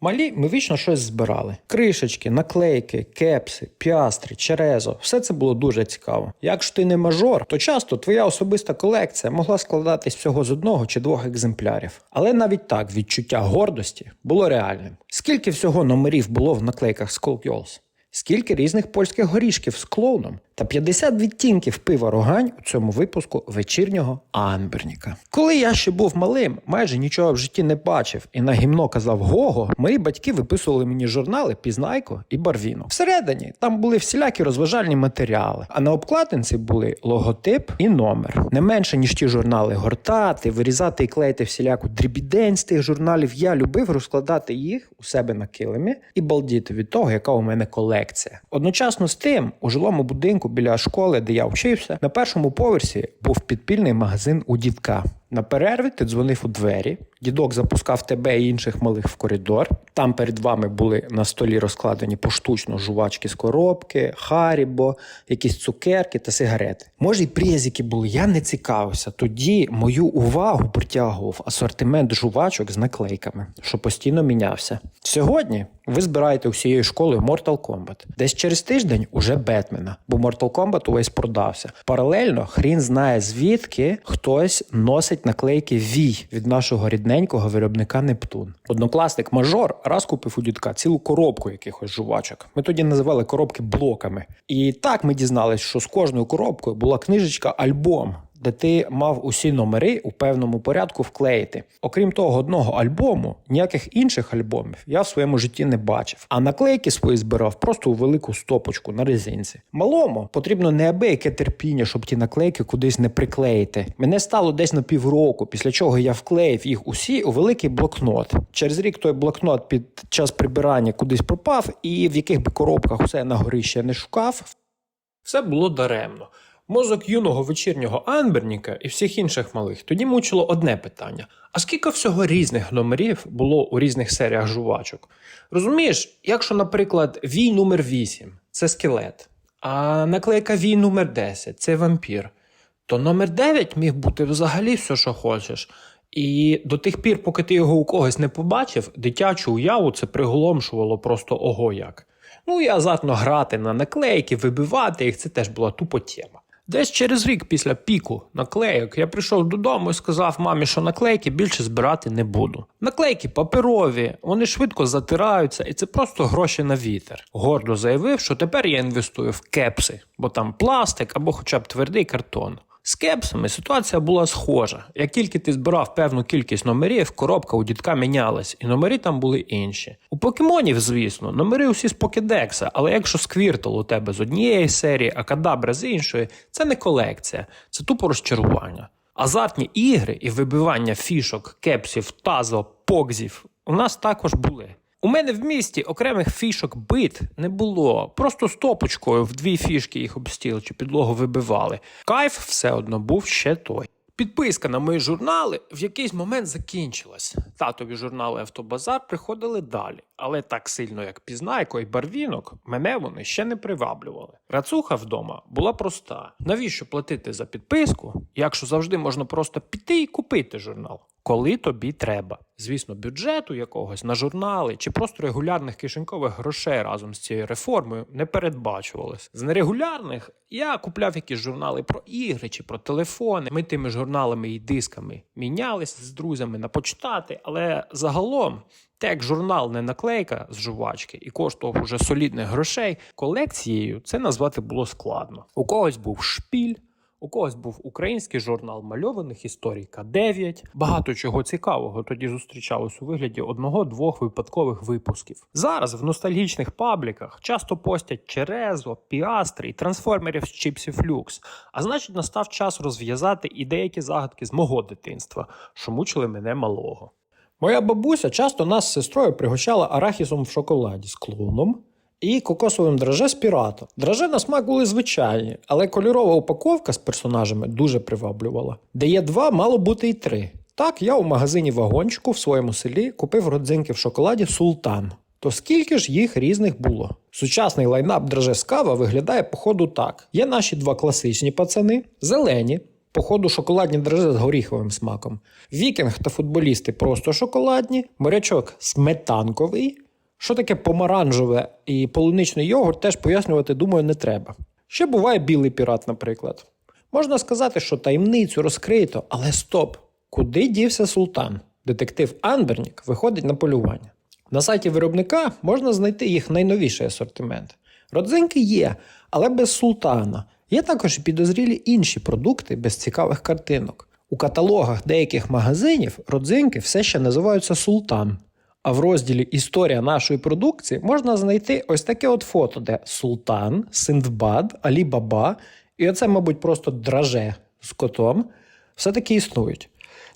Малі ми вічно щось збирали: кришечки, наклейки, кепси, піастри, черезо. Все це було дуже цікаво. Якщо ти не мажор, то часто твоя особиста колекція могла складатись всього з одного чи двох екземплярів. Але навіть так відчуття гордості було реальним. Скільки всього номерів було в наклейках Skullgirls? Скільки різних польських горішків з клоуном та 50 відтінків пива рогань у цьому випуску вечірнього Анберніка. Коли я ще був малим, майже нічого в житті не бачив і на гімно казав Гого, мої батьки виписували мені журнали Пізнайко і Барвіно. Всередині там були всілякі розважальні матеріали, а на обкладинці були логотип і номер. Не менше ніж ті журнали гортати, вирізати і клеїти всіляку дрібідень з тих журналів. Я любив розкладати їх у себе на килимі і балдіти від того, яка у мене колекція. Одночасно з тим, у жилому будинку біля школи, де я вчився, на першому поверсі був підпільний магазин у дідка. На перерві ти дзвонив у двері, дідок запускав тебе і інших малих в коридор. Там перед вами були на столі розкладені поштучно жувачки з коробки, харібо, якісь цукерки та сигарети. Може, й презики були, я не цікавився. Тоді мою увагу притягував асортимент жувачок з наклейками, що постійно мінявся. Сьогодні ви збираєте усією школою Mortal Kombat. Десь через тиждень уже Бетмена, бо Mortal Kombat увесь продався. Паралельно хрін знає звідки хтось носить наклейки Вій від нашого рідненького виробника Нептун. Однокласник мажор раз купив у дідка цілу коробку якихось жувачок. Ми тоді називали коробки блоками. І так ми дізналися, що з кожною коробкою була книжечка альбом де ти мав усі номери у певному порядку вклеїти. Окрім того одного альбому, ніяких інших альбомів я в своєму житті не бачив. А наклейки свої збирав просто у велику стопочку на резинці. Малому потрібно неабияке терпіння, щоб ті наклейки кудись не приклеїти. Мене стало десь на півроку, після чого я вклеїв їх усі у великий блокнот. Через рік той блокнот під час прибирання кудись пропав, і в яких би коробках усе на горі ще не шукав. Все було даремно. Мозок юного вечірнього Анберніка і всіх інших малих тоді мучило одне питання: а скільки всього різних номерів було у різних серіях жувачок? Розумієш, якщо, наприклад, вій номер 8 це скелет, а наклейка вій номер 10 це вампір, то номер 9 міг бути взагалі все, що хочеш. І до тих пір, поки ти його у когось не побачив, дитячу уяву це приголомшувало просто ого як. Ну і азартно грати на наклейки, вибивати їх це теж була тупо тема. Десь через рік після піку наклейок я прийшов додому і сказав мамі, що наклейки більше збирати не буду. Наклейки паперові, вони швидко затираються, і це просто гроші на вітер. Гордо заявив, що тепер я інвестую в кепси, бо там пластик або хоча б твердий картон. З кепсами ситуація була схожа. Як тільки ти збирав певну кількість номерів, коробка у дідка мінялась, і номери там були інші. У покемонів, звісно, номери усі з покедекса, але якщо сквіртл у тебе з однієї серії, а кадабра з іншої, це не колекція, це тупо розчарування. Азартні ігри і вибивання фішок, кепсів, тазо, покзів у нас також були. У мене в місті окремих фішок бит не було. Просто стопочкою в дві фішки їх об стіл чи підлогу вибивали. Кайф все одно був ще той. Підписка на мої журнали в якийсь момент закінчилась. Татові журнали Автобазар приходили далі, але так сильно, як Пізнайко і Барвінок, мене вони ще не приваблювали. Рацуха вдома була проста: навіщо платити за підписку, якщо завжди можна просто піти і купити журнал? Коли тобі треба. Звісно, бюджету якогось на журнали чи просто регулярних кишенькових грошей разом з цією реформою не передбачувалось. З нерегулярних я купляв якісь журнали про ігри чи про телефони. Ми тими журналами і дисками мінялися з друзями на почитати, але загалом. Те, як журнал не наклейка з жувачки і коштував уже солідних грошей, колекцією це назвати було складно. У когось був шпіль, у когось був український журнал мальованих історій К9. Багато чого цікавого тоді зустрічалось у вигляді одного-двох випадкових випусків. Зараз в ностальгічних пабліках часто постять Черезо, Піастри і трансформерів з чіпсів люкс. А значить, настав час розв'язати і деякі загадки з мого дитинства, що мучили мене малого. Моя бабуся часто нас з сестрою пригощала арахісом в шоколаді з клоуном і кокосовим драже з пірато. Драже на смак були звичайні, але кольорова упаковка з персонажами дуже приваблювала. Де є два, мало бути і три. Так, я у магазині вагончику в своєму селі купив родзинки в шоколаді Султан. То скільки ж їх різних було? Сучасний лайнап драже з кава виглядає походу так: є наші два класичні пацани, зелені. Походу, шоколадні драже з горіховим смаком. Вікінг та футболісти просто шоколадні, морячок сметанковий. Що таке помаранжеве і полуничний йогурт, теж пояснювати, думаю, не треба. Ще буває білий пірат, наприклад. Можна сказати, що таємницю розкрито, але стоп! Куди дівся султан? Детектив Анбернік виходить на полювання. На сайті виробника можна знайти їх найновіший асортимент. Родзинки є, але без султана. Є також підозрілі інші продукти без цікавих картинок. У каталогах деяких магазинів родзинки все ще називаються султан. А в розділі Історія нашої продукції можна знайти ось таке от фото, де Султан, Синдбад, Алі Баба, і оце, мабуть, просто драже з котом, все-таки існують.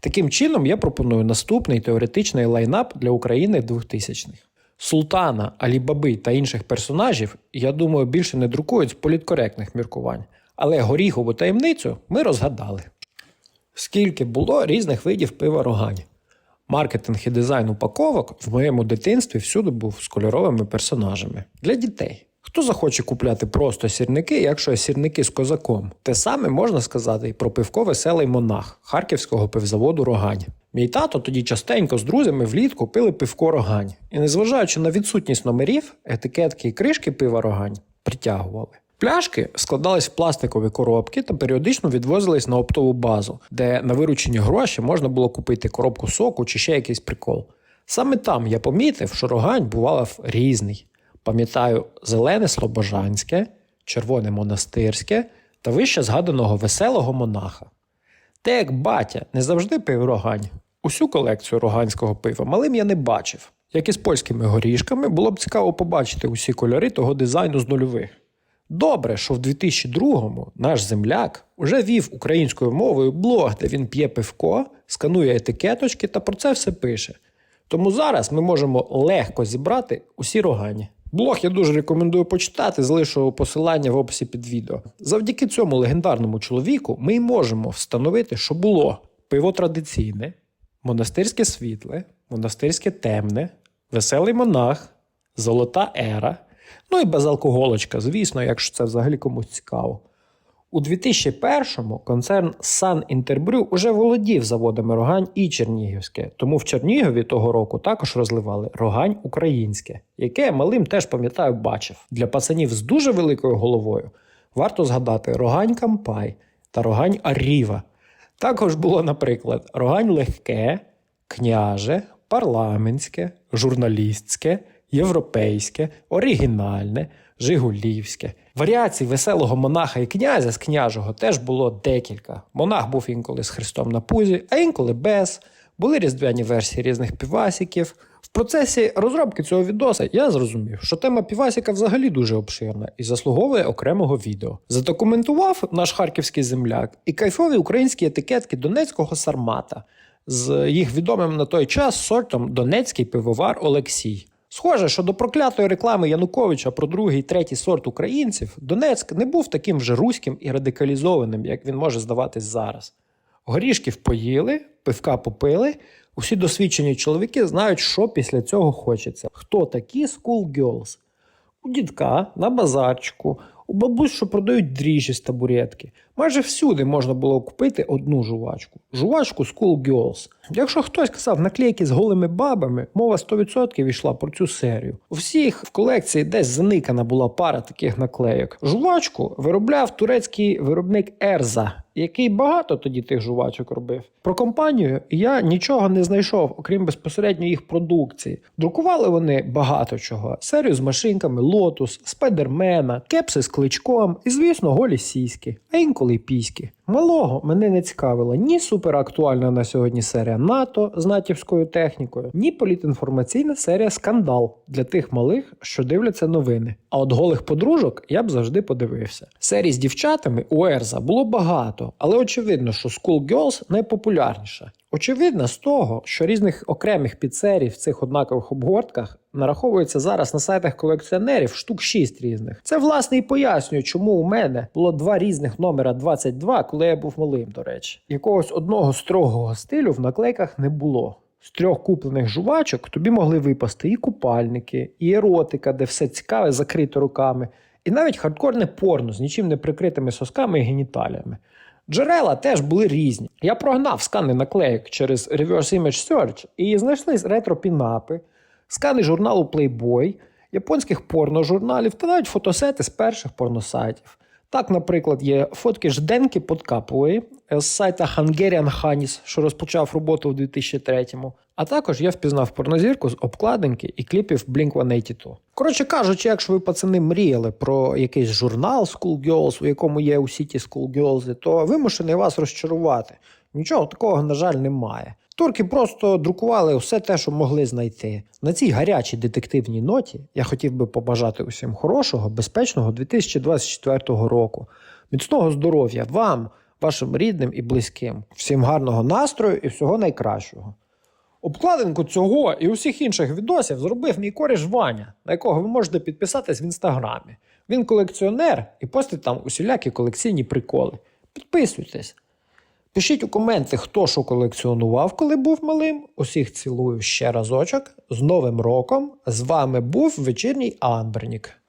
Таким чином, я пропоную наступний теоретичний лайнап для України 2000-х. Султана, Алібаби та інших персонажів, я думаю, більше не друкують з політкоректних міркувань, але горіхову таємницю ми розгадали. Скільки було різних видів пива рогань? Маркетинг і дизайн упаковок в моєму дитинстві всюди був з кольоровими персонажами для дітей. Хто захоче купляти просто сірники, якщо сірники з козаком? Те саме можна сказати і про пивко веселий монах харківського пивзаводу Рогань. Мій тато тоді частенько з друзями влітку пили пивко Рогань, і незважаючи на відсутність номерів, етикетки і кришки пива Рогань притягували. Пляшки складались в пластикові коробки та періодично відвозились на оптову базу, де на виручені гроші можна було купити коробку соку чи ще якийсь прикол. Саме там я помітив, що рогань бувала різний. Пам'ятаю, зелене слобожанське, червоне монастирське та вище згаданого веселого монаха. Те, як батя не завжди пив рогань. Усю колекцію роганського пива малим я не бачив. Як і з польськими горішками, було б цікаво побачити усі кольори того дизайну з нульових. Добре, що в 2002-му наш земляк уже вів українською мовою блог, де він п'є пивко, сканує етикеточки та про це все пише. Тому зараз ми можемо легко зібрати усі рогані. Блог я дуже рекомендую почитати, залишу посилання в описі під відео. Завдяки цьому легендарному чоловіку ми й можемо встановити, що було пиво традиційне, монастирське світле, монастирське темне, веселий монах, золота ера, ну і безалкоголочка, звісно, якщо це взагалі комусь цікаво. У 2001-му концерн Sun Interbrew уже володів заводами Рогань і Чернігівське, тому в Чернігові того року також розливали Рогань українське, яке я малим теж пам'ятаю бачив. Для пацанів з дуже великою головою варто згадати Рогань Кампай та Рогань Аріва. Також було, наприклад, Рогань Легке, Княже, Парламентське, Журналістське, Європейське, Оригінальне, Жигулівське. Варіацій веселого монаха і князя з княжого теж було декілька. Монах був інколи з Христом на пузі, а інколи без. Були різдвяні версії різних півасіків. В процесі розробки цього відоса я зрозумів, що тема півасіка взагалі дуже обширна і заслуговує окремого відео. Задокументував наш харківський земляк і кайфові українські етикетки донецького сармата з їх відомим на той час сортом Донецький пивовар Олексій. Схоже, що до проклятої реклами Януковича про другий і третій сорт українців Донецьк не був таким вже руським і радикалізованим, як він може здаватись зараз. Горішків поїли, пивка попили. Усі досвідчені чоловіки знають, що після цього хочеться. Хто такі school girls? У дідка, на базарчику, у бабусь, що продають дріжджі з табуретки. Майже всюди можна було купити одну жувачку. Жувачку School Girls. Якщо хтось казав наклейки з голими бабами, мова 100% йшла про цю серію. У всіх в колекції десь заникана була пара таких наклейок. Жувачку виробляв турецький виробник Ерза, який багато тоді тих жувачок робив. Про компанію я нічого не знайшов, окрім безпосередньо їх продукції. Друкували вони багато чого: серію з машинками, лотус, спайдермена, кепси з кличком і, звісно, голі сіськи, а інколи й піськи. Малого мене не цікавила ні суперактуальна на сьогодні серія НАТО з натівською технікою, ні політінформаційна серія Скандал для тих малих, що дивляться новини. А от голих подружок я б завжди подивився. Серій з дівчатами у Ерза було багато, але очевидно, що School Girls найпопулярніша. Очевидно з того, що різних окремих підсерій в цих однакових обгортках нараховується зараз на сайтах колекціонерів штук 6 різних. Це власне і пояснює, чому у мене було два різних номера 22, коли я був малим, до речі. Якогось одного строгого стилю в наклейках не було. З трьох куплених жувачок тобі могли випасти і купальники, і еротика, де все цікаве закрито руками, і навіть хардкорне порно з нічим не прикритими сосками і геніталіями. Джерела теж були різні. Я прогнав скани наклеїк через Reverse Image Search і знайшлись ретро-пінапи, скани журналу Playboy, японських порножурналів та навіть фотосети з перших порносайтів. Так, наприклад, є фотки Жденки Подкапової з сайта Hungarian Hanis, що розпочав роботу в 2003-му. А також я впізнав порнозірку з обкладинки і кліпів Blink-182. Коротше кажучи, якщо ви пацани мріяли про якийсь журнал Schoolgirls, у якому є усі ті Schoolgirls, то вимушений вас розчарувати. Нічого такого, на жаль, немає. Турки просто друкували все те, що могли знайти. На цій гарячій детективній ноті я хотів би побажати усім хорошого, безпечного 2024 року, міцного здоров'я вам, вашим рідним і близьким, всім гарного настрою і всього найкращого. Обкладинку цього і усіх інших відосів зробив мій коріш Ваня, на якого ви можете підписатись в інстаграмі. Він колекціонер і постить там усілякі колекційні приколи. Підписуйтесь. Пишіть у коменти, хто що колекціонував, коли був малим. Усіх цілую ще разочок. З Новим роком. З вами був вечірній Амбернік.